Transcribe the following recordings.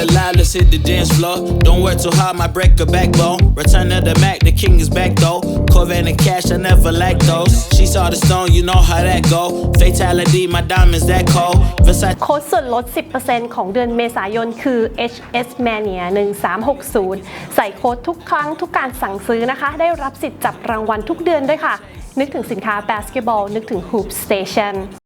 alive, let's hit the dance floor. Don't work too hard, might break a backbone. Return of the Mac, the king is back though. Corvette and cash, I never lack those. She saw the stone, you know how that go. Fatality, my diamonds that cold. Versace. โค้ดส่วนลด 10%ของเดือนเมษายนคือ HS Mania 1360 ใส่โค้ดทุกครั้งทุกการสั่งซื้อนะคะ ได้รับสิทธิ์จับรางวัลทุกเดือนด้วยค่ะ นึกถึงสินค้าบาสเกตบอล นึกถึง Hoop Station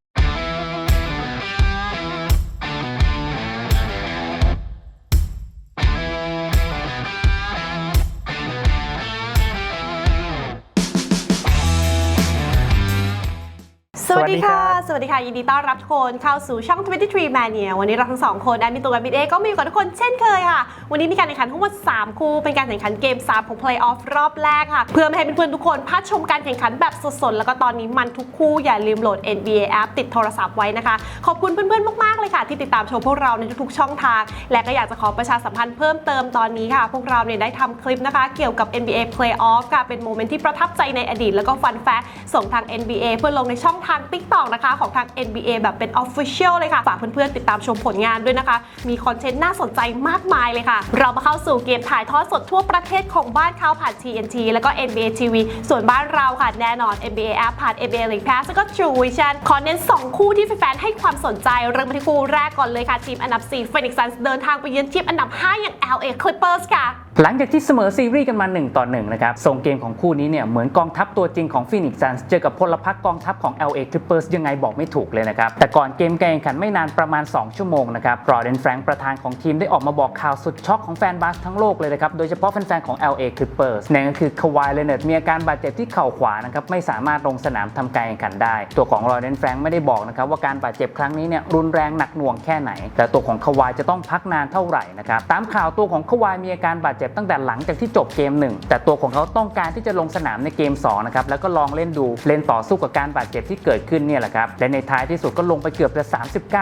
วัสดีค่ะ ยินดีต้อนรับทุกคนเข้าสู่ช่อง 23 Mania วันนี้เราทั้งสองคนแอดมินตัวแอดมินเอก็มีอยู่กับทุกคนเช่นเคยค่ะ วันนี้มีการแข่งขันทั้งหมด 3 คู่ เป็นการแข่งขันเกม 3 ของ Playoff รอบแรกค่ะ เพื่อไม่ให้เพื่อนๆทุกคนพลาดชมการแข่งขันแบบสดๆ แล้วก็ตอนนี้มันทุกคู่อย่าลืมโหลด NBA app ติดโทรศัพท์ไว้นะคะ ขอบคุณเพื่อนๆมากๆเลยค่ะ ที่ติดตามชมพวกเราในทุกๆช่องทาง และก็อยากจะขอประชาสัมพันธ์เพิ่มเติมตอนนี้ค่ะ พวกเราเนี่ยได้ทำคลิปนะคะ เกี่ยวกับ NBA Playoff ค่ะเป็นโมเมนต์ที่ประทับใจในอดีตแล้วก็ฟันแฟส่งทาง NBA เพื่อลงในช่องทาง TikTok นะคะของทาง NBA แบบเป็น Official เลยค่ะ ฝากเพื่อนๆติดตามชมผลงานด้วยนะคะ มีคอนเทนต์น่าสนใจมากมายเลยค่ะ เรามาเข้าสู่เกมถ่ายทอดสดทั่วประเทศของบ้านเขาผ่าน TNT แล้วก็ NBA TV ส่วนบ้านเราค่ะแน่นอน NBA App ผ่าน NBA League Pass แล้วก็ True Vision ขอเน้น 2 คู่ที่แฟนๆให้ความสนใจเริ่มที่คู่แรกก่อนเลยค่ะทีมอันดับ4 Phoenix Suns เดินทางไปเยือนทีมอันดับ 5 อย่าง LA Clippers ค่ะหลังจากที่เสมอซีรีส์กันมา 1 ต่อ 1 นะครับทรงเกมของคู่นี้เนี่ย เหมือนกองทัพตัวจริงของ Phoenix Suns เจอกับพลพรรคกองทัพของ LA Clippers ยังไงบอกไม่ถูกเลยนะครับ แต่ก่อนเกมการแข่งขันไม่นานประมาณ 2 ชั่วโมงนะครับรอเดนแฟรงค์ประธานของทีมได้ออกมาบอกข่าวสุดช็อกของแฟนบาสทั้งโลกเลยนะครับ โดยเฉพาะแฟนๆของ LA Clippers นั่นก็คือคาวายเลเนตมีอาการบาดเจ็บที่เข่าขวานะครับไม่สามารถลงสนามทำการแข่งขันได้ ตัวของรอเดนแฟรงค์ไม่ได้บอกนะครับว่าการบาดเจ็บครั้งนี้เนี่ยรุนแรงหนักหน่วงแค่ไหน แต่ตัวของคาวายจะต้องพักนานเท่าไหร่นะครับตามข่าวตัวของคาวายมีอาการบาดเจ็บตั้งแต่หลังจากที่จบเกมหนึ่งแต่ตัวของเขาต้องการที่จะลงสนามในเกม2นะครับแล้วก็ลองเล่นดูเล่นต่อสู้กับการบาดเจ็บที่เกิดขึ้นเนี่ยแหละครับและในท้ายที่สุดก็ลงไปเกือบจะ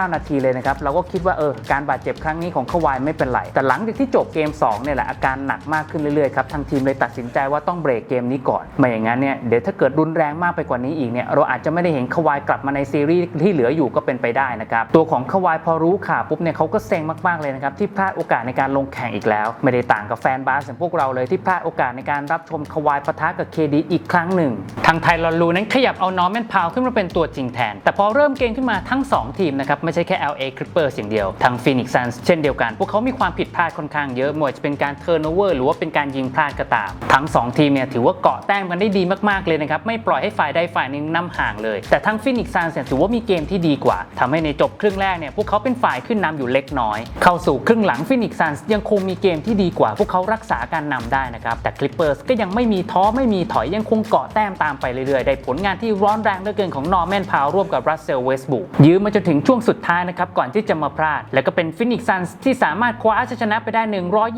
39 นาทีเลยนะครับ เราก็คิดว่าเออการบาดเจ็บครั้งนี้ของคาวายไม่เป็นไร แต่หลังจากที่จบเกม2เนี่ยแหละอาการหนักมากขึ้นเรื่อยๆครับทางทีมเลยตัดสินใจว่าต้องเบรกเกมนี้ก่อนไม่อย่างนั้นเนี่ยเดี๋ยวถ้าเกิดรุนแรงมากไปกว่านี้อีกเนี่ยเราอาจจะไม่ได้เห็นคาวายกลับมาในซีรีส์ที่เหลืออยู่ก็เป็นไปได้นะครับตัวของคาวายพอรู้ข่าวปุ๊บเนี่ยเขาก็เซ็งมากๆเลยนะครับที่พลาดโอกาสในการลงแข่งอีกแล้ว ไม่ได้ต่างกับแฟนบาสอย่างพวกเราเลยที่พลาดโอกาสในการรับชมคาวายปะทะกับเคดีอีกครั้งหนึ่งทางไทยลอนลูนั้นขยับเอานอร์แมนพาวขึ้นมาเป็นตัวจริงแทนแต่พอเริ่มเกมขึ้นมาทั้ง 2 ทีมนะครับ ไม่ใช่แค่ LA Clippers อย่างเดียว ทาง Phoenix Suns เช่นเดียวกัน พวกเขามีความผิดพลาดค่อนข้างเยอะไม่ว่าจะเป็นการเท r ร์ o โอเวอร์หรือว่าเป็นการยิงพลาดก็ตาม ทั้ง 2 ทีมเนี่ยถือว่าเกาะแต้มกันได้ดีมากๆเลยนะครับ ไม่ปล่อยให้ฝ่ายใดฝ่ายหนึ่งนำห่างเลย แต่ทาง Phoenix Suns เนี่ยถือว่ามีเกมที่ดีกว่าทำให้ในจบครึ่งแรกเนี่ยพวกเขาเป็นฝ่ายขึ้นนำอยู่เล็กน้อย เข้าสู่ครึ่งหลัง Phoenix Suns ยังคงมีเกมที่ดีกว่า พวกเขารักษาการนำได้นะครับแต่ Clippers ก็ยังไม่มีท้อไม่มีถอยยังคงเกาะแต้มตามไปเรื่อยๆได้ผลงานที่ร้อนแรงเหลือเกินของนอร์แมนพาวร่วมกับรัสเซลเวสบุกยื้อมาจนถึงช่วงสุดท้ายนะครับ ก่อนที่จะมาพลาด แล้วก็เป็นฟินิกซันส์ที่สามารถคว้าชัยชนะไปได้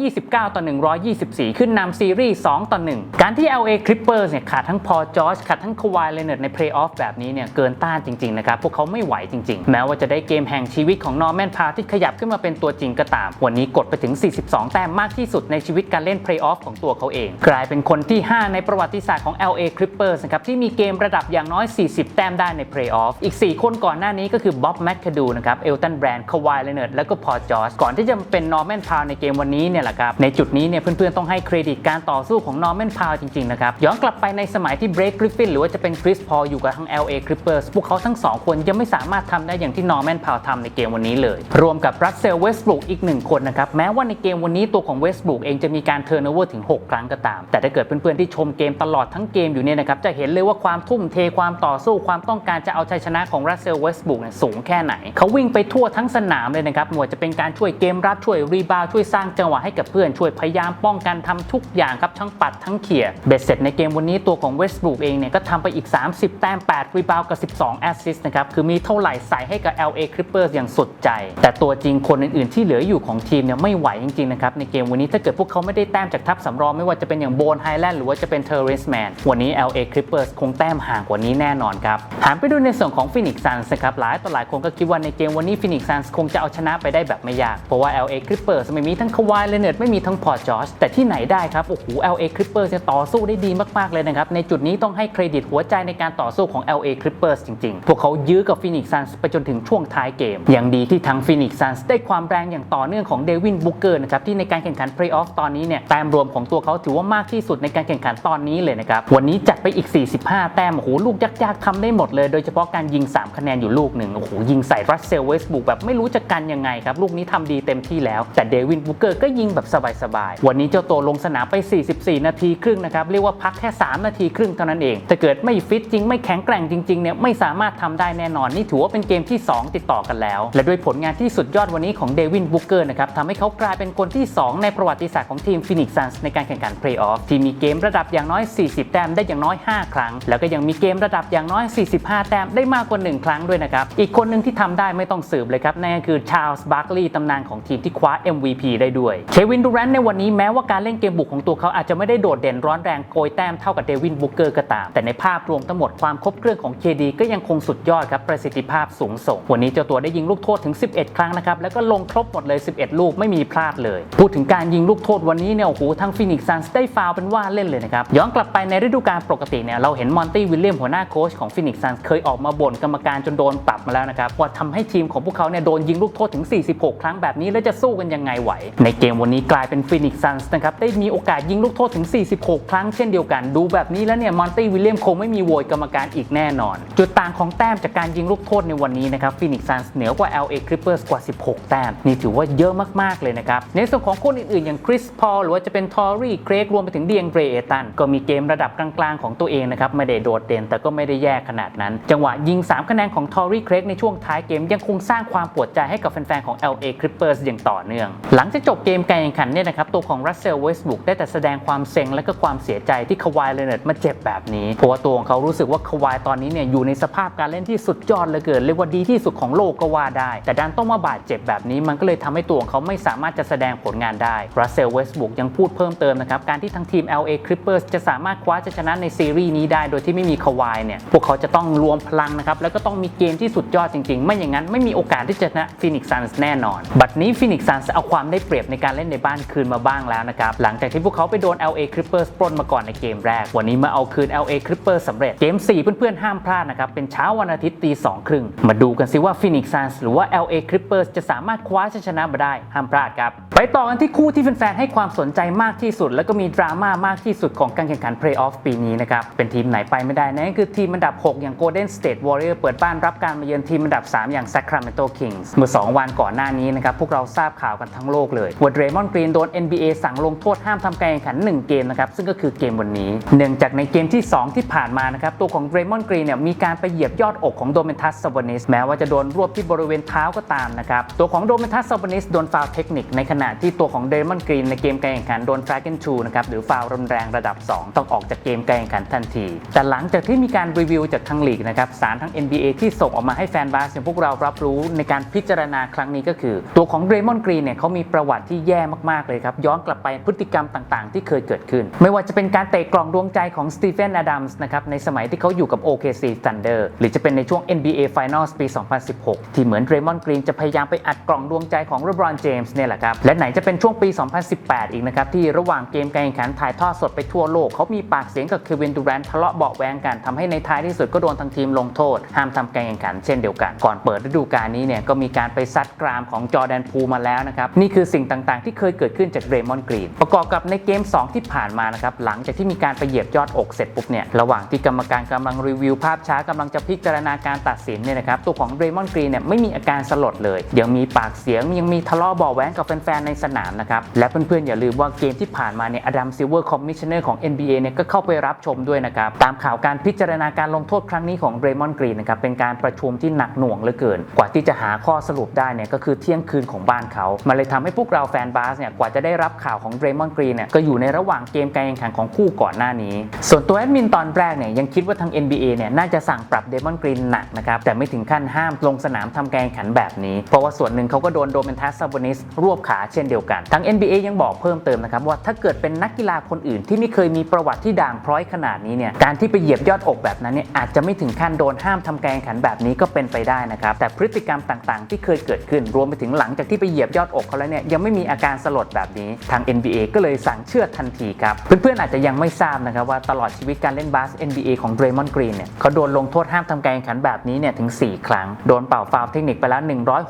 129 ต่อ 124 ขึ้นนำซีรีส์ 2 ต่อ 1 การที่ LA Clippers เนี่ยขาดทั้งพอจอร์จขาดทั้งควายเลนเนอร์ในเพลย์ออฟแบบนี้เนี่ยเกินต้านจริงๆนะครับพวกเขาไม่ไหวจริงๆ แม้ว่าจะได้เกมแห่งชีวิตของนอร์แมนพาที่ขยับขึ้นมาเป็นตัวจริงก็ตาม วันนี้กดไปถึง 42 แต้มมากที่สุดในชีวิตการเล่นเพลย์ออฟของตัวเขาเอง กลายเป็นคนที่ 5 ในประวัติศาสตร์ของ LA Clippers นะครับที่มีเกมระดับอย่างน้อย 40 แต้มได้ในเพลย์ออฟอีก 4 คนก่อนหน้านี้ก็คือบ๊อบแมคคาดูนะครับเอลตันแบรนด์คาวายเลเนอร์ดแล้วก็พอจอร์จก่อนที่จะเป็นนอร์แมนพาวในเกมวันนี้เนี่ยแหละครับในจุดนี้เนี่ยเพื่อนๆต้องให้เครดิตการต่อสู้ของนอร์แมนพาวจริงๆนะครับย้อนกลับไปในสมัยที่เบรกกริฟฟินหรือว่าจะเป็นคริสพออยู่กับทาง LA Clippers พวกเขาทั้งสองคนยังไม่สามารถทำได้อย่างที่นอร์แมนพาวทำในเกมวันนี้เลย รวมกับรัสเซลเวสบรูกอีกหนึ่งคนนะครับแม้ว่าในเกมวันนี้ตัวของเวสบรูกเองจะมีการเท r n ร์ v โอเวอร์ถึง 6 ครั้งก็ตาม แต่ถ้าเกิดเพื่อนๆที่ชมเกมตลอดทั้งเกมอยู่เนี่ยนะครับจะเห็นเลยว่าความทุ่มเทความต่อสู้ความต้องการจะเอาชัยชนะของรัสเซลเวสบรูกเนี่ยสูงแค่ไหน เขาวิ่งไปทั่วทั้งสนามเลยนะครับไม่ว่าจะเป็นการช่วยเกมรับช่วยรีบาวช่วยสร้างจังหวะให้กับเพื่อนช่วยพยายามป้องกันทำทุกอย่างครับทั้งปัดทั้งเขี่ยเบ็ดเสร็จในเกมวันนี้ตัวของเวสบรูกเองเนี่ยก็ทำไปอีก 30 แต้ม 8 รีบาวกับ 12 แอสซิสต์นะครับคือมีเท่าไหร่ใส่ให้กับ LA Clippers อย่างสุดใจ แต่ตัวจริงคนอื่นๆ ที่เหลืออยู่ของทีมเนี่ยไม่ไหวจริงๆนะครับในเกมวันนี้ถ้าเกิดพวกเขาเขาไม่ได้แต้มจากทัพสำรองไม่ว่าจะเป็นอย่างโบนไฮแลนด์หรือว่าจะเป็นเทอร์เรสแมนวันนี้ LA Clippers คงแต้มห่างกว่านี้แน่นอนครับหันไปดูในส่วนของ Phoenix Suns นะครับหลายต่อหลายคนก็คิดว่าในเกมวันนี้ Phoenix Suns คงจะเอาชนะไปได้แบบไม่ยาก เพราะว่า LA Clippers ไม่มีทั้งคาวายเลเนร์ดไม่มีทั้งพอร์จอชแต่ที่ไหนได้ครับ โอ้โห LA Clippers จะต่อสู้ได้ดีมาก ๆ เลยนะครับ ในจุดนี้ต้องให้เครดิตหัวใจในการต่อสู้ของ LA Clippers จริง ๆ พวกเขายื้อกับ Phoenix Suns ไปจนถึงช่วงท้ายเกม อย่างดีที่ทั้ง Phoenix Suns ได้ความแรงอย่างต่อเนื่องของเดวินบุกเกอร์นะครับที่ในการแข่งขัน Playoff ตอนนี้เนี่ยแต้มรวมของตัวเขาถือว่ามากที่สุดในการแข่งขันตอนนี้เลยนะครับวันนี้จัดไปอีก 45 แต้มโอ้โหลูกยากๆทำได้หมดเลย โดยเฉพาะการยิง 3 คะแนนอยู่ลูกหนึ่งโอ้โหยิงใส่รัสเซลเวสบุกแบบไม่รู้จะกันยังไงครับ ลูกนี้ทำดีเต็มที่แล้ว แต่เดวินบุกเกอร์ก็ยิงแบบสบายๆ วันนี้เจ้าตัวลงสนามไป 44 นาทีครึ่งนะครับ เรียกว่าพักแค่ 3 นาทีครึ่งเท่านั้นเองถ้าเกิดไม่ฟิตจริงไม่แข็งแกร่งจริงๆเนี่ยไม่สามารถทำได้แน่นอน นี่ถือว่าเป็นเกมที่ 2 ติดต่อกันแล้ว และด้วยผลงานที่สุดยอดวันนี้ของเดวินบุกเกอร์นะครับทำให้เขากลายเป็นคนที่ 2 ในประวัติศาสตร์ของทีมฟินิกซ์ซันส์ในการแข่งขันเพลย์ออฟที่มีเกมระดับอย่างน้อย 40 แต้มได้อย่างน้อย 5 ครั้ง แล้วก็ยังมีเกมระดับอย่างน้อย 45 แต้มได้มากกว่า 1 ครั้งด้วยนะครับ อีกคนหนึ่งที่ทำได้ไม่ต้องสืบเลยครับนั่นก็คือชาลส์บาร์คลีย์ตำนานของทีมที่คว้า MVP ได้ด้วยเควินดูแรนต์ในวันนี้แม้ว่าการเล่นเกมบุกของตัวเขาอาจจะไม่ได้โดดเด่นร้อนแรงโกยแต้มเท่ากับเดวินบุกเกอร์ก็ตาม แต่ในภาพรวมทั้งหมดความครบเครื่องของ KD ก็ยังคงสุดยอดครับประสิทธิภาพสูงส่ง วันนี้เจ้าตัวได้ยิงลูกโทษถึง 11 ครั้งนะครับแล้วก็ลงครบหมดเลย 11 ลูกไม่มีพลาดเลย พูดถึงการยิงลูกโทษวันนี้เนี่ยโอ้โหทั้งฟินิกซ์ซันส์ได้ฟาวเป็นว่าเล่นเลยนะครับย้อนกลับไปในฤดูกาลปกติเนี่ยเราเห็นมอนตี้วิลเลียมหัวหน้าโค้ชของฟินิกซ์ซันส์เคยออกมาบ่นกรรมการจนโดนปรับมาแล้วนะครับว่าทำให้ทีมของพวกเขาเนี่ยโดนยิงลูกโทษถึง 46 ครั้งแบบนี้ แล้วจะสู้กันยังไงไหว ในเกมวันนี้กลายเป็นฟินิกซ์ซันส์นะครับได้มีโอกาสยิงลูกโทษถึง 46 ครั้งเช่นเดียวกัน ดูแบบนี้แล้วเนี่ยมอนตี้วิลเลียมคงไม่มีโวยกรรมการอีกแน่นอน จุดต่างของแต้มจากการยิงลูกโทษในวันนี้นะครับฟินิกซ์ซันส์เหนือกว่า LA Clippers กว่า 16 แต้มนี่ถือว่าเยอะมากๆเลยนะครับในส่วนของคนอื่นๆ อย่างคริสพอลหรือว่าจะเป็นทอรี่เกรกรวมไปถึงเดียงเบรเอตันก็มีเกมระดับกลางๆของตัวเองนะครับไม่ได้โดดเด่นแต่ก็ไม่ได้แย่ขนาดนั้น จังหวะยิง3 คะแนนของทอรี่เกรกในช่วงท้ายเกมยังคงสร้างความปวดใจให้กับแฟนๆ ของ LA Clippers อย่างต่อเนื่อง หลังจากจบเกมการแข่งขันเนี่ยนะครับตัวของรัสเซลเวสบุกได้แต่แสดงความเซ็งและก็ความเสียใจที่คาวายเลนเนร์มาเจ็บแบบนี้เพราะว่าตัวของเขารู้สึกว่าคาวายตอนนี้เนี่ยอยู่ในสภาพการเล่นที่สุดยอดเหลือเกินเรียกว่าดีที่สุดของโลกก็ว่าได้ แต่ดันต้องมาบาดเจ็บแบบนี้มันก็เลยทำให้ตัวของเขาไม่สามารถจะแสดงผลงานได้รัสเซลเวสบุกยังพูดเพิ่มเติมนะครับการที่ทั้งทีม LA Clippers จะสามารถคว้าชัยชนะในซีรีส์นี้ได้ โดยที่ไม่มีคาวายเนี่ยพวกเขาจะต้องรวมพลังนะครับแล้วก็ต้องมีเกมที่สุดยอดจริงๆ ไม่อย่างนั้นไม่มีโอกาสที่จะชนะฟินิกซ์ซันส์แน่นอน บัดนี้ฟินิกซ์ซันส์เอาความได้เปรียบในการเล่นในบ้านคืนมาบ้างแล้วนะครับหลังจากที่พวกเขาไปโดน LA Clippers ปล้นมาก่อนในเกมแรก วันนี้มาเอาคืน LA Clippers สำเร็จเกม4เพื่อนๆห้ามพลาดนะครับเป็นเช้าวันอาทิตย์ตีสองครึ่งมาดูกันสิว่า Phoenix Suns หรือว่า LA Clippers จะสามารถคว้าชัยชนะมาได้ห้ามพลาดครับไปต่อกันที่คู่ที่แฟนๆให้ความสนใจมากที่สุด แล้วก็มีดราม่ามากที่สุดของการแข่งขัน Playoff ปีนี้นะครับเป็นทีมไหนไปไม่ได้นั่นก็คือทีมอันดับ 6 อย่าง Golden State Warrior เปิดบ้านรับการมาเยือนทีมอันดับ 3 อย่าง Sacramento Kings เมื่อ 2 วันก่อนหน้านี้นะครับพวกเราทราบข่าวกันทั้งโลกเลยว่า Draymond Green โดน NBA สั่งลงโทษห้ามทำการแข่งขัน 1 เกมนะครับซึ่งก็คือเกมวันนี้ เนื่องจากในเกมที่ 2 ที่ผ่านมานะครับตัวของ Draymond Green เนี่ยมีการไปเหยียบยอดอกของโดเมนทัสซาบอนิสแม้ว่าจะโดนรวบที่บริเวณเท้าก็ตามนะครับตัวของโดเมนทัสซาบอนิสโดนฟาวเทคนิคในขณะที่ตัวของ Draymond Green ในเกมการแข่งขันโดน Dragon 2นะครับหรือฟาวรุนแรงระดับ 2 ต้องออกจากเกมการแข่งขันทันที แต่หลังจากที่มีการรีวิวจากทางลีกนะครับสารทั้ง NBA ที่ส่งออกมาให้แฟนบาสอย่างพวกเรารับรู้ในการพิจารณาครั้งนี้ก็คือ ตัวของ Draymond Green เนี่ยเขามีประวัติที่แย่มากๆเลยครับย้อนกลับไปพฤติกรรมต่างๆ ที่เคยเกิดขึ้น ไม่ว่าจะเป็นการเตะกล่องดวงใจของสตีเฟนอดัมส์นะครับในสมัยที่เขาอยู่กับ OKC Thunder หรือจะเป็นในช่วง NBA Finals ปี 2016 ที่เหมือน Draymond Green จะพยายามไปอัดกล่องดวงใจของ LeBron James เนี่ยแหละครับและไหนจะเป็นช่วงปี 2018 อีกนะครับที่ระหว่างเกมการแข่งขันถ่ายทอดสดไปทั่วโลกเขามีปากเสียงกับเควินดูแรนทะเลาะเบาแวงกันทำให้ในท้ายที่สุดก็โดนทางทีมลงโทษห้ามทำการแข่งขันเช่นเดียวกัน ก่อนเปิดฤดูกาลนี้เนี่ยก็มีการไปซัดกรามของจอแดนพูมาแล้วนะครับ นี่คือสิ่งต่างๆ ที่เคยเกิดขึ้นจาก Draymond Green ประกอบกับในเกม 2 ที่ผ่านมานะครับ หลังจากที่มีการไปเหยียบยอดอกเสร็จปุ๊บเนี่ยระหว่างที่กรรมการกำลังรีวิวภาพช้ากำลังจะพิจารณาการตัดสินเนี่ยนะครับตัวของ Draymond Green เนี่ยไม่มีอาการสลดเลยยังมีปากเสียงยังมีทะเลาะบาะแว้งกับแฟนๆในสนามนะครับและเพื่อนๆอย่าลืมว่าเกมที่ผ่านมาเนี่ยอดัมซิลเวอร์คอมมิชเนอร์ของ NBA เนี่ยก็เข้าไปรับชมด้วยนะครับตามข่าวการพิจารณาการลงโทษครั้งนี้ของ Draymond Green นะครับเป็นการประชุมที่หนักหน่วงเหลือเกิน กว่าที่จะหาข้อสรุปได้เนี่ยก็คือเที่ยงคืนของบ้านเขา มันเลยทำให้พวกเราแฟนบาสเนี่ยกว่าจะได้รับข่าวของ Draymond Green เนี่ยก็อยู่ในระหว่างเกมการแข่งขันของคู่ก่อนหน้านี้ ส่วนตัวแอดมินตอนแรกเนี่ยยังคิดว่าทาง NBA เนี่ยน่าจะสั่งปรับ Draymond Green หนักนะครับแต่ไม่ถึงขั้นห้ามลงสนามทำการแข่งขันแบบนี้ เพราะว่าส่วนหนึ่งเขาก็โดนโดเมนทัสซาบอนิสรวบขาเช่นเดียวกันทาง NBA ยังยังบอกเพิ่มเติมนะครับว่าถ้าเกิดเป็นนักกีฬาคนอื่นที่ไม่เคยมีประวัติที่ด่างพร้อยขนาดนี้เนี่ยการที่ไปเหยียบยอดอกแบบนั้นเนี่ยอาจจะไม่ถึงขั้นโดนห้าามทำการแข่งขันแบบนี้ก็เป็นไปได้นะครับ แต่พฤติกรรมต่างๆ ที่เคยเกิดขึ้น รวมไปถึงหลังจากที่ไปเหยียบยอดอกเขาแล้วเนี่ยยังไม่มีอาการสลดแบบนี้ทาง NBA ก็เลยสั่งเชื่อทันทีครับ เพื่อนๆอาจจะยังไม่ทราบนะครับว่าตลอดชีวิตการเล่นบาส NBA ของ Draymond Green เนี่ยเขาโดนลงโทษห้ามทำการแข่งขันแบบนี้เนี่ยถึง 4 ครั้ง โดนเป่าฟาวล์เทคนิคไปแล้ว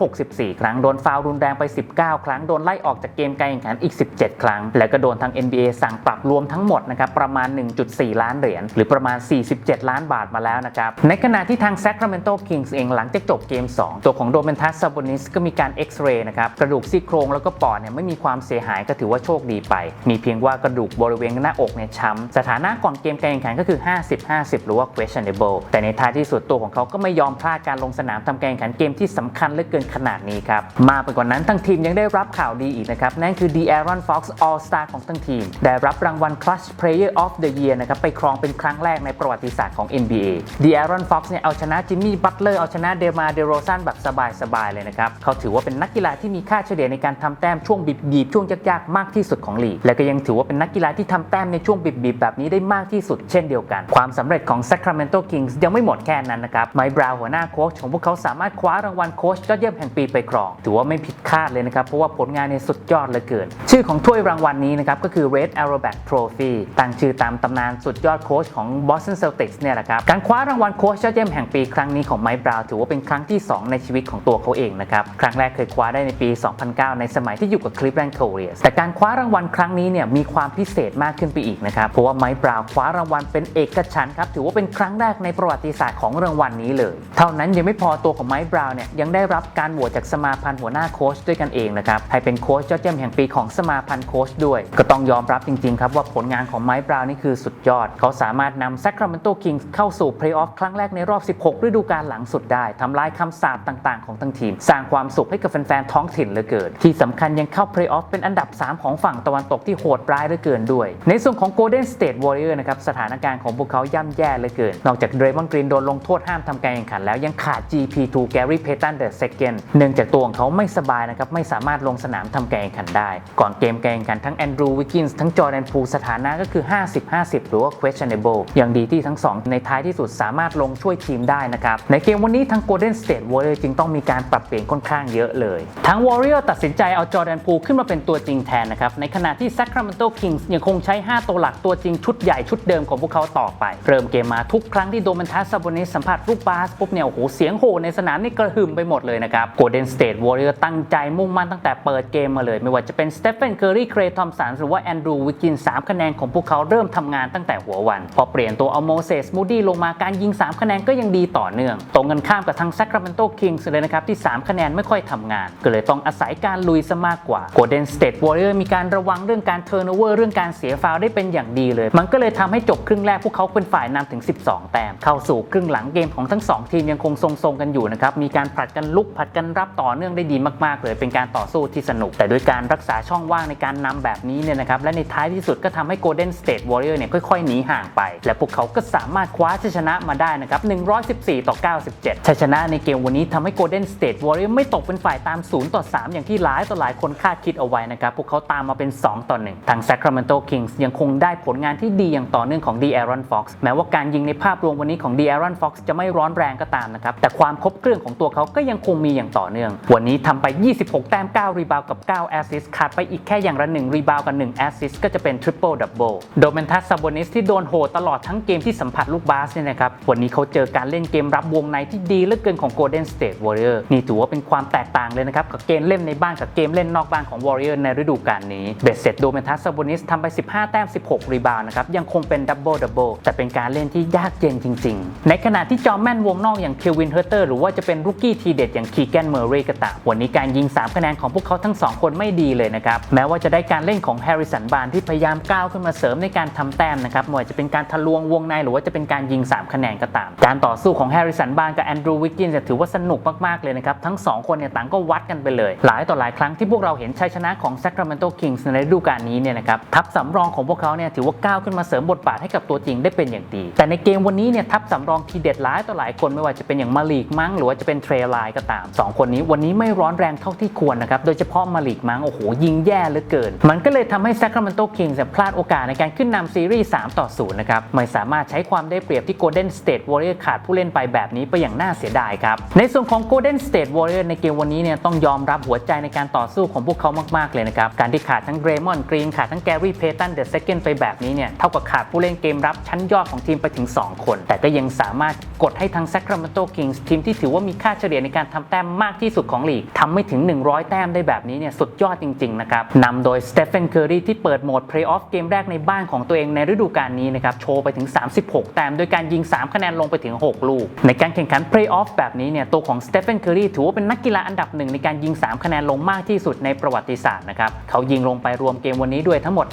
164 ครั้ง โดนฟาวล์รุนแรงไป 19 ครั้ง โดนไล่ออกจากเกมการแข่งขันอีก 17 ครั้ง แล้วก็โดนทาง NBA สั่งปรับรวมทั้งหมดนะครับประมาณ 1.4 ล้านเหรียญหรือประมาณ 47 ล้านบาทมาแล้วนะครับในขณะที่ทาง Sacramento Kings เองหลังจากจบเกม 2 ตัวของโดเมนทัสซาบอนิสก็มีการเอ็กซเรย์นะครับ กระดูกซี่โครงแล้วก็ปอดเนี่ยไม่มีความเสียหายก็ถือว่าโชคดีไป มีเพียงว่ากระดูกบริเวณหน้าอกเนี่ยช้ำสถานะก่อนเกมการแข่งขันก็คือ 50-50 หรือว่า questionable แต่ในท้ายที่สุดตัวของเขาก็ไม่ยอมพลาดการลงสนามทำการแข่งขันเกมที่สำคัญเหลือเกินขนาดนี้ครับมาไปกว่านั้นทั้งทีมยังได้รับข่าวดีอีกนะครับนั่นคือ De'Aaron Fox All Star ของทั้งทีม ได้รับรางวัล Clutch Player of the Year นะครับไปครองเป็นครั้งแรกในประวัติศาสตร์ของ NBA d a r o n Fox เนี่ยเอาชนะจิมมี่บัตเลอร์เอาชนะเดมาเดโรซันแบบสบายๆเลยนะครับ เขาถือว่าเป็นนักกีฬาที่มีค่าเฉลี่ยในการทำแต้มช่วงบีบๆช่วงยากๆมากที่สุดของลีก และก็ยังถือว่าเป็นนักกีฬาที่ทำแต้มในช่วงบีบๆแบบนี้ได้มากที่สุดเช่นเดียวกัน ความสำเร็จของ Sacramento Kings ยังไม่หมดแค่นั้นนะครับไมค์บราวหัวหน้าโค้ชของพวกเขาสามารถคว้ารางวัลโค้ชยอดเยี่ยมแห่งปีไปครอง ถือว่าไม่ผิดคาดเลยนะครับเพราะว่าผลงานในสุดยอดเหลือเกิน ชื่อของถ้วยรางวัลนี้นะครับก็คือ Red Arrowback Trophy ตั้งชื่อตามตำนานสุดยอดโค้ชของ Boston Celtics เนี่ยแหละครับการคว้ารางวัลโค้ชยอดเยี่ยมแห่งปีครั้งนี้ของไมค์บราว์ถือว่าเป็นครั้งที่ 2 ในชีวิตของตัวเขาเองนะครับ ครั้งแรกเคยคว้าได้ในปี 2009 ในสมัยที่อยู่กับ Cleveland Cavaliers แต่การคว้ารางวัลครั้งนี้เนี่ยมีความพิเศษมากขึ้นไปอีกนะครับ เพราะว่าไมค์บราวคว้ารางวัลเป็นเอกฉันท์ครับถือว่าเป็นครั้งแรกในประวัติศาสตร์ของรางวัลนี้เลย เท่านั้นยังไม่พอตัวของไมค์บราวเนี่ยยังได้รับการโหวตจากสมาพันธ์หัวหน้าโค้ชด้วยกันเองนะครับให้เป็นโค้ชยอดเยี่ยมแห่งปีของสมาพันธ์โค้ชด้วย ก็ต้องยอมรับจริงๆครับว่าผลงานของไมค์บราวนี่คือสุดยอด เขาสามารถนำ Sacramento Kings เข้าสู่เพลย์ออฟครั้งแรกในรอบ16 ฤดูกาลหลังสุดได้ทำลายคำสาปต่าง ๆ ของทั้งทีม สร้างความสุขให้กับแฟน ๆ ท้องถิ่นเหลือเกิน ที่สำคัญยังเข้าเพลย์ออฟเป็นอันดับ 3 ของฝั่งตะวันตกที่โหดร้ายเหลือเกินด้วย ในส่วนของ Golden State Warrior นะครับสถานการณ์ของพวกเขาย่ำแย่เหลือเกิน นอกจาก Draymond Green โดนลงโทษห้ามทำการแข่งขันแล้วยังขาด GP2 Gary Payton II เนื่องจากตัวของเขาไม่สบายนะครับไม่สามารถลงสนามทำการแข่งขันได้ ก่อนเกมการแข่งขันทั้ง Andrew Wiggins ทั้ง Jordan Poole สถานะก็คือ 50-50 หรือว่า questionable อย่างดีที่ทั้งสองในท้ายที่สุดสามารถลงช่วยทีมได้นะครับ ในเกมวันนี้ทั้ง Golden State Warriors จึงต้องมีการปรับเปลี่ยนค่อนข้างเยอะเลย ทั้ง Warrior ตัดสินใจเอา Jordan Poole ขึ้นมาเป็นตัวจริงแทนนะครับ ในขณะที่ Sacramento Kings ยังคงใช้ 5 ตัวหลักตัวจริงชุดใหญ่ชุดเดิมของพวกเขาต่อไป เริ่มเกมมาทุกครั้งที่โดมันทัสซาบนิสสัมผัสลูกบาสปุ๊บเนี่ยโอ้โหเสียงโห่ในสนามนี่กระหึ่มไปหมดเลยนะครับ Golden State Warrior ตั้งใจมุ่งมั่นตั้งแต่เปิดเกมมาเลย ไม่ว่าจะเป็น Stephen Curry Klay Thompson หรือว่า Andrew Wiggins 3คะแนนของพวกเขาเริ่มทำงานตั้งแต่หัววัน พอเปลี่ยนตัวเอาโมเสสมูดี้ลงมาการยิง 3 คะแนนก็ยังดีต่อเนื่อง ตรงกันข้ามกับทาง Sacramento Kings เลยนะครับ ที่ 3 คะแนนไม่ค่อยทำงาน ก็เลยต้องอาศัยการลุยซะมากกว่า Golden State Warrior มีการระวังเรื่องการ turnover เรื่องการเสียฟาวได้เป็นอย่างดีเลย มันก็เลยทำให้จบครึ่งแรกพวกเขาเป็นฝ่ายนำถึง 12 แต้มเข้าสู่ครึ่งหลังเกมของทั้ง 2 ทีมยังคงทรงๆกันอยู่นะครับมีการผลัดกันลุกผลัดกันรับต่อเนื่องได้ดีมากๆ เลยเป็นการต่อสู้ที่สนุก แต่ด้วยการรักษาช่องว่างในการนำแบบนี้เนี่ยนะครับและในท้ายที่สุดก็ทำให้ Golden State Warrior เนี่ยค่อยๆหนีห่างไป และพวกเขาก็สามารถคว้าชัยชนะมาได้นะครับ114 ต่อ 97 ชัยชนะในเกมวันนี้ทำให้ Golden State Warrior ไม่ตกเป็นฝ่ายตาม 0 ต่อ 3 อย่างที่หลายต่อหลายคนคาดคิดเอาไว้นะครับ พวกเขาตามมาเป็น 2 ต่อ 1 ทาง Sacramento Kings ยังคงได้ผลงานที่ดีอย่างต่อเนื่องของ De'Aaron Fox แม้ว่าการยิงในภาพรวมวันนี้ของ De'Aaron Fox จะไม่ร้อนแรงก็ตามนะครับ แต่ความครบเครื่องของตัวเขาก็ยังคงมีอย่างต่อเนื่อง วันนี้ทำไป 26 แต้ม 9 รีบาวกับ 9 แอสซิสขาดไปอีกแค่อย่างละ 1 รีบาวกับ 1 แอสซิสก็จะเป็น Triple Double โดเมนทัสซาบอนิสที่โดนโหตลอดทั้งเกมที่สัมผัสลูกบาสเนี่ยนะครับวันนี้เขาเจอการเล่นเกมรับวงในที่ดีเหลือเกินของ Golden State Warrior นี่ถือว่าเป็นความแตกต่างเลยนะครับ กับเกมเล่นในบ้านกับเกมเล่นนอกบ้านของ Warrior ในฤดูกาลนี้เบสเสร็จโดเมนทัสซาบอนิสทำไป 15 แต้ม 16 รีบาวนะครับยังคงเป็น Double Double แต่เป็นการเล่นที่ยากเย็นจริง ๆ ในขณะที่จอมแม่นวงนอกอย่างเควินเฮอร์เตอร์หรือว่าจะเป็นรุกกี้ทีเด็ดอย่างคีแกนเมอร์เรย์ก็ตามวันนี้การยิง 3 คะแนนของพวกเขาทั้ง 2 คนไม่ดีเลยนะครับแม้ว่าจะได้การเล่นของแฮร์ริสันบานที่พยายามก้าวขึ้นมาเสริมในการทำแต้มนะครับไม่ว่าจะเป็นการทะลวงวงในหรือว่าจะเป็นการยิง 3 คะแนนก็ตามการต่อสู้ของแฮร์ริสันบานกับแอนดรูวิกกินจะถือว่าสนุกมาก ๆ เลยนะครับ ทั้ง 2 คนเนี่ยต่างก็วัดกันไปเลย หลายต่อหลายครั้งที่พวกเราเห็นชัยชนะของ Sacramento Kings ในฤดูกาลนี้เนี่ยนะครับทัพสำรองของพวกเขาเนี่ยถือว่าก้าวขึ้นมาเสริมบทบาทให้กับตัวจริงได้เป็นอย่างดี แต่ในเกมวันนี้เนี่ยทัพสำรองทีเด็ดหลายต่อหลายคนไม่ว่าจะเป็นอย่างมาลีกมั้งหรือว่าจะเป็นเทรลไลน์ก็ตามสองคนนี้วันนี้ไม่ร้อนแรงเท่าที่ควรนะครับโดยเฉพาะมาลีกมั้งโอ้โหยิงแย่เหลือเกิน มันก็เลยทำให้ Sacramento Kings เนี่ยพลาดโอกาสในการขึ้นนำซีรีส์3ต่อ0นะครับไม่สามารถใช้ความได้เปรียบที่ Golden State Warriors ขาดผู้เล่นไปแบบนี้ไปอย่างน่าเสียดายครับ ในส่วนของ Golden State Warriors ในเกมวันนี้เนี่ยต้องยอมรับหัวใจในการต่อสู้ของพวกเขามาก ๆ เลยนะครับ การที่ขาดทั้ง Draymond Green ขาดทั้ง Gary Payton the second ไปแบบนี้เนี่ยเท่ากับขาดผู้เล่นเกมรับชั้นยอดของทีมไปถึง 2 คน แต่ก็ยังสามารถกดให้ทาง Sacramento Kings ทีมที่ถือว่ามีค่าเฉลี่ยในการทำแต้มมากที่สุดของลีกทำไม่ถึง 100 แต้มได้แบบนี้เนี่ยสุดยอดจริงๆนะครับนำโดย Stephen Curry ที่เปิดโหมด Playoff เกมแรกในบ้านของตัวเองในฤดูกาลนี้นะครับโชว์ไปถึง 36 แต้มโดยการยิง 3 คะแนนลงไปถึง6 ลูก ในการแข่งขัน Playoff แบบนี้เนี่ยตัวของ Stephen Curry ถือว่าเป็นนักกีฬาอันดับหนึ่งในการยิง 3 คะแนนลงมากที่สุดในประวัติศาสตร์นะครับเขายิงลงไปรวมเกมวันนี้ด้วยทั้งหมด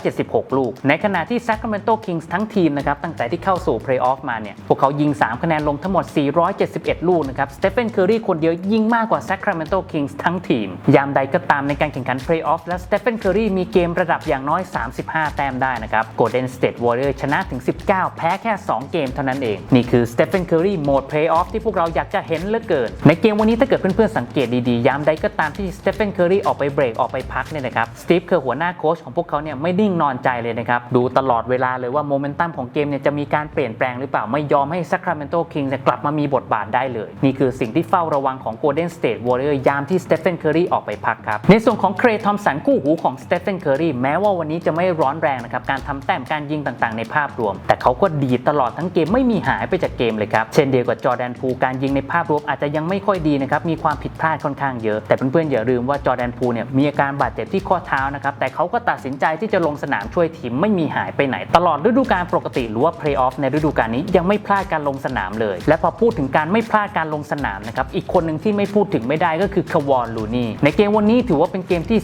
576 ลูก ในขณะที่ Sacramento Kings ทั้งทีมนะครับตั้งแต่ที่เข้าสู่ Playoff มาเนี่ยพวกเขายิง 3 คะแนนลงทั้งหมด 471 ลูกนะครับ Stephen Curry คนเดียวยิงมากกว่า Sacramento Kings ทั้งทีม ยามใดก็ตามในการแข่งขัน Playoff และ Stephen Curry มีเกมระดับอย่างน้อย 35 แต้มได้นะครับ Golden State Warriors ชนะถึง 19 แพ้แค่ 2 เกมเท่านั้นเองนี่คือ Stephen Curry โหมด Playoff ที่พวกเราอยากจะเห็นเหลือเกิน ในเกมวันนี้ถ้าเกิดเพื่อนๆสังเกตดีๆ ยามใดก็ตามที่ Stephen Curry ออกไปเบรกออกไปพักเนี่ยนะครับ Steve Kerr หัวหน้าโค้ชของพวกเขาเนี่ยไม่นิ่งนอนใจเลยนะครับ ดูตลอดเวลาเลยว่าโมเมนตัมของเกมเนี่ยจะมีการเปลี่ยนแปลงหรือเปล่าไม่ยอมให้ Sacramento Kings เนี่ยกลับมามีบทบาทได้เลย นี่คือสิ่งที่เฝ้าระวังของ Golden State Warriors ยามที่ Stephen Curry ออกไปพักครับในส่วนของเครทอมสันคู่หูของ Stephen Curry แม้ว่าวันนี้จะไม่ร้อนแรงนะครับการทำแต้มการยิงต่างๆ ในภาพรวม แต่เขาก็ดีตลอดทั้งเกมไม่มีหายไปจากเกมเลยครับ เช่นเดียวกับจอแดนพูการยิงในภาพรวมอาจจะยังไม่ค่อยดีนะครับ มีความผิดพลาดค่อนข้างเยอะ แต่เพื่อนๆอย่าลืมว่าจอแดนพูเนี่ยมีอาการบาดเจ็บที่ข้อเท้านะครับ แต่เขาก็ตัดสินใจที่จะลงสนามช่วยทีมไม่มีหายไปไหน ตลอดฤดูกาลปกติหรือว่าเพลย์ออฟในฤดูกาลนี้ยังไม่พลาดการลงสนามเลย และพอพูดถึงการไม่พลาดการลงสนามนะครับอีกคนหนึ่งที่ไม่พูดถึงไม่ได้ก็คือควอนลูนี่ในเกมวันนี้ถือว่าเป็นเกมที่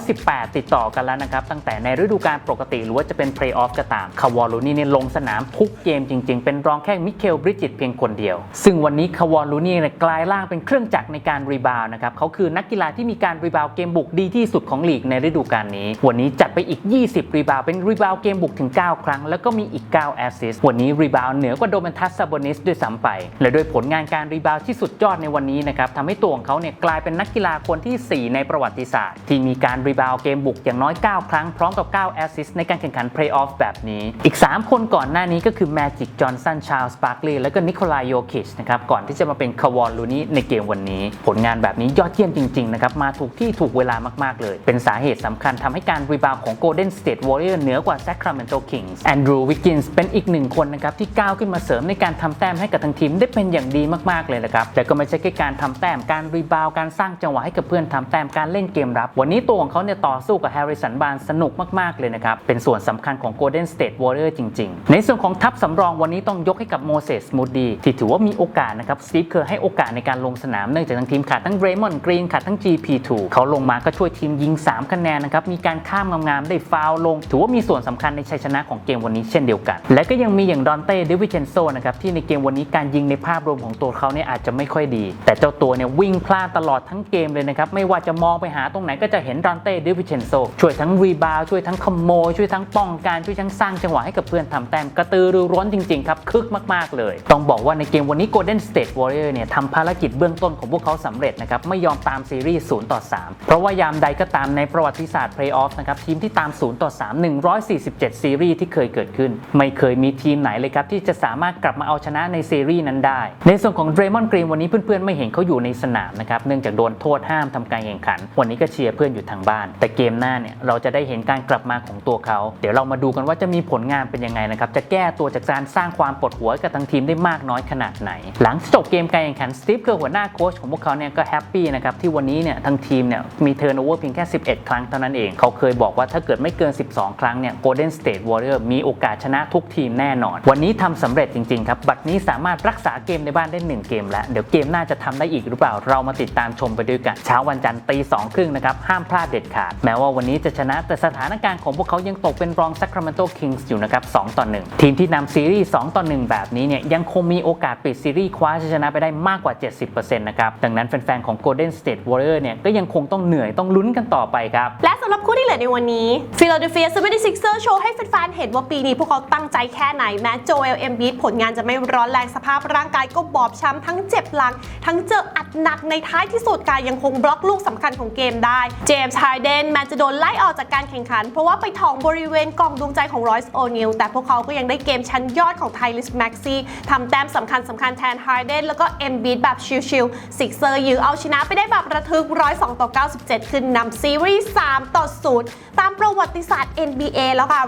218 ติดต่อกันแล้วนะครับตั้งแต่ในฤดูกาลปกติหรือว่าจะเป็นเพลย์ออฟก็ตามควอนลูนี่เนี่ยลงสนามทุกเกมจริง ๆ เป็นรองแค่มิเคลบริจิตเพียงคนเดียว ซึ่งวันนี้ควอนลูนี่เนี่ยกลายร่างเป็นเครื่องจักรในการรีบาวด์นะครับเขาคือนักกีฬาที่มีการรีบาวด์เกมบุกดีที่สุดของลีกในฤดูกาลนี้ วันนี้จัดไปอีก 20 รีบาวด์เป็นรีบาวด์เกมบุกถึง 9 ครั้ง แล้วก็มีอีก 9 แอสซิสต์วันนี้รีบาวด์เหนือกว่าโดมันทัสซาโบนิสด้วยซ้ำไป และด้วยผลงานการรีบาวด์ที่สุดยอดในวันนี้นะครับทำให้ตัวของเขาเนี่ยกลายเป็นนักกีฬาคนที่ 4 ในประวัติศาสตร์ ที่มีการรีบาวด์เกมบุกอย่างน้อย 9 ครั้งพร้อมกับ 9 แอสซิสต์ในการแข่งขันเพลย์ออฟแบบนี้ อีก 3 คนก่อนหน้านี้ก็คือแมจิกจอห์นสันชาลส์บาร์คลีย์และก็นิโคลายโยคิชนะครับก่อนที่จะมาเป็นควอนลูนี่ในเกมวันนี้ ผลงานแบบนี้ยอดเยี่ยมจริงๆนะครับมาถูกที่ถูกเวลามากๆเลย เป็นสาเหตุสำคัญทำให้การรีบาวของ Golden State Warriors เหนือกว่า Sacramento Kings แอนดรูวิกกินส์เป็นอีกหนึ่งคนนะครับที่ก้าวขึ้นมาเสริมในการทำแต้มให้กับทางทีมได้เป็นอย่างดีมากๆเลยนะครับแต่ก็ไม่ใช่แค่การทำแต้มการรีบาวการสร้างจังหวะให้กับเพื่อนทำแต้มการเล่นเกมรับ วันนี้ตัวของเขาเนี่ยต่อสู้กับแฮร์ริสันบานสนุกมากๆเลยนะครับเป็นส่วนสำคัญของ Golden State Warrior จริง ๆ ในส่วนของทัพสำรองวันนี้ต้องยกให้กับโมเสสมูดีที่ถือว่ามีโอกาสนะครับสตีฟเคอร์ให้โอกาสในการลงสนามเนื่องจากทางทีมขาดทั้งเรมอนกรีนขาดทั้ง GP2 เขาลงมาก็ช่วยทีมยิง 3 คะแนนนะครับมีการข้ามงามๆได้ฟาวลง ถือว่ามีส่วนสำคัญในชัยชนะของเกมวันนี้เช่นเดียวกัน และก็ยังมีอย่างดอนเต้เดวิเชนโซนะครับที่ในเกมวันนี้การยิงในภาพรวมของตัวเขาเนี่ยอาจจะไม่ค่อยดี แต่เจ้าตัวเนี่ยวิ่งพลาดตลอดทั้งเกมเลยนะครับไม่ว่าจะมองไปหาตรงไหนก็จะเห็นดอนเต้เดวิเชนโซช่วยทั้งรีบาวช่วยทั้งขโมยช่วยทั้งป้องกันช่วยทั้งสร้างจังหวะให้กับเพื่อนทำแต้มกระตือรือร้นจริงๆครับคึกมากๆเลยต้องบอกว่าในเกมวันนี้ Golden State Warrior เนี่ยทำภารกิจเบื้องต้นของพวกเขาสำเร็จนะครับไม่ยอมตามซีรีส์0ต่อ3 เพราะว่ายามใดก็ตามในประวัติศาสตร์เพลย์ออฟนะครับทีมที่ตาม0ต่อ3 147 ซีรีส์ที่เคยเกิดขึ้น ไม่เคยมีทีมไหนเลยครับที่จะสามารถกลับมาเอาชนะในซีรีส์นั้นได้ ในส่วนของ Draymond Green วันนี้เพื่อนๆไม่เห็นเขาอยู่ในสนามนะครับเนื่องจากโดนโทษห้ามทำการแข่งขัน วันนี้ก็เชียร์เพื่อนอยู่ทางบ้าน แต่เกมหน้าเนี่ยเราจะได้เห็นการกลับมาของตัวเขา เดี๋ยวเรามาดูกันว่าจะมีผลงานเป็นยังไงนะครับจะแก้ตัวจากการสร้างความปวดหัวกับทางทีมได้มากน้อยขนาดไหน หลังจบเกมการแข่งขันสตีฟเกอร์หัวหน้าโค้ชของพวกเขาเนี่ยก็แฮปปี้นะครับที่วันนี้เนี่ยทางทีมเนี่ยมีเทิร์นโอเวอร์เพียงแค่ 11 ครั้งเท่านั้นเอง เขาเคยบอกว่าถ้าเกิดไม่เกิน 12 ครั้งเนี่ย Golden State Warriors มีโอกาสชนะทุกทีมแน่นอน วันนี้ทำสำเร็จจริงๆครับบัตรนี้สามารถรักษาเกมในบ้านได้ 1 เกมแล้ว เดี๋ยวเกมหน้าจะทำได้อีกหรือเปล่าเรามาติดตามชมไปด้วยกันเช้าวันจันทร์ตีสองครึ่งนะครับห้ามพลาดเด็ดขาดแม้ว่าวันนี้จะชนะแต่สถานการณ์ของพวกเขายังตกเป็นรอง Sacramento Kings อยู่นะครับ2ต่อ1ทีมที่นำซีรีส์2ต่อ1แบบนี้เนี่ยยังคงมีโอกาสปิดซีรีส์คว้าชัยชนะไปได้มากกว่า 70%นะครับ ดังนั้นแฟนๆ ของ Golden State Warriors เนี่ยก็ยังคงต้องเหนื่อยต้องลุ้นกันต่อไปครับ และสำหรับคู่ เหลือในวันนี้ Philadelphia 76ers โชว์ให้แฟนๆ เห็นว่าปีนี้พวกเขาตั้งใจแค่ไหน แม้โจเอลเอ็มบีผลงานจะไม่ร้อนแรงสภาพร่างกายก็บอบช้ำทั้งเจ็บหลัง ทั้งเจออัดหนักในท้ายที่สุดกายยังคงบล็อกลูกสำคัญของเกมได้ เจมส์ไฮเดนแม้จะโดนไล่ออกจากการแข่งขัน เพราะว่าไปถองบริเวณกล่องดวงใจของรอยส์โอนิลแต่พวกเขาก็ยังได้เกมชั้นยอดของไทลิสแม็กซี่ทำแต้มสำคัญสำคัญแทนไฮเดนแล้วก็เอ็มบีแบบชิลๆซิกเซอร์ยื้อเอาชนะไปได้แบบระทึก102ต่อ97 ขึ้นนำซีรีส์3ต่อ0ตามประวัติศาสตร์ NBA แล้วค่ะ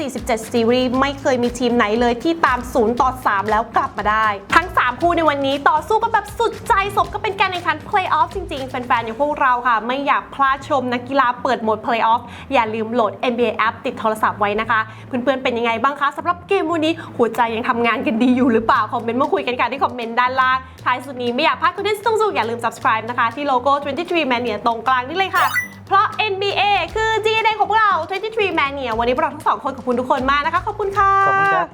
147 ซีรีส์ไม่เคยมีทีมไหนเลยที่ตาม 0 ต่อ 3 แล้วกลับมาได้ ทั้ง 3 คู่ในวันนี้ต่อสู้กันแบบสุดใจสมก็เป็นการแข่งขัน Playoff จริงๆ แฟนๆ อย่างพวกเราค่ะ ไม่อยากพลาดชมนักกีฬาเปิดโหมด Playoff อย่าลืมโหลด NBA App ติดโทรศัพท์ไว้นะคะ เพื่อนๆ เป็นยังไงบ้างคะสำหรับเกมวันนี้หัวใจยังทำงานกันดีอยู่หรือเปล่า คอมเมนต์มาคุยกันค่ะที่คอมเมนต์ด้านล่างท้ายสุดนี้ไม่อยากพลาดคอนเทนต์สุดๆอย่าลืม subscribe นะคะที่โลโก้ 23 Mania ตรงกลางนี่เลยค่ะ เพราะ NBA คือ g n a ของพวกเรา 23 Mania วันนี้พวกเราทั้งสองคนขอบคุณทุกคนมากนะคะ ขอบคุณค่ะ ขอบคุณครับ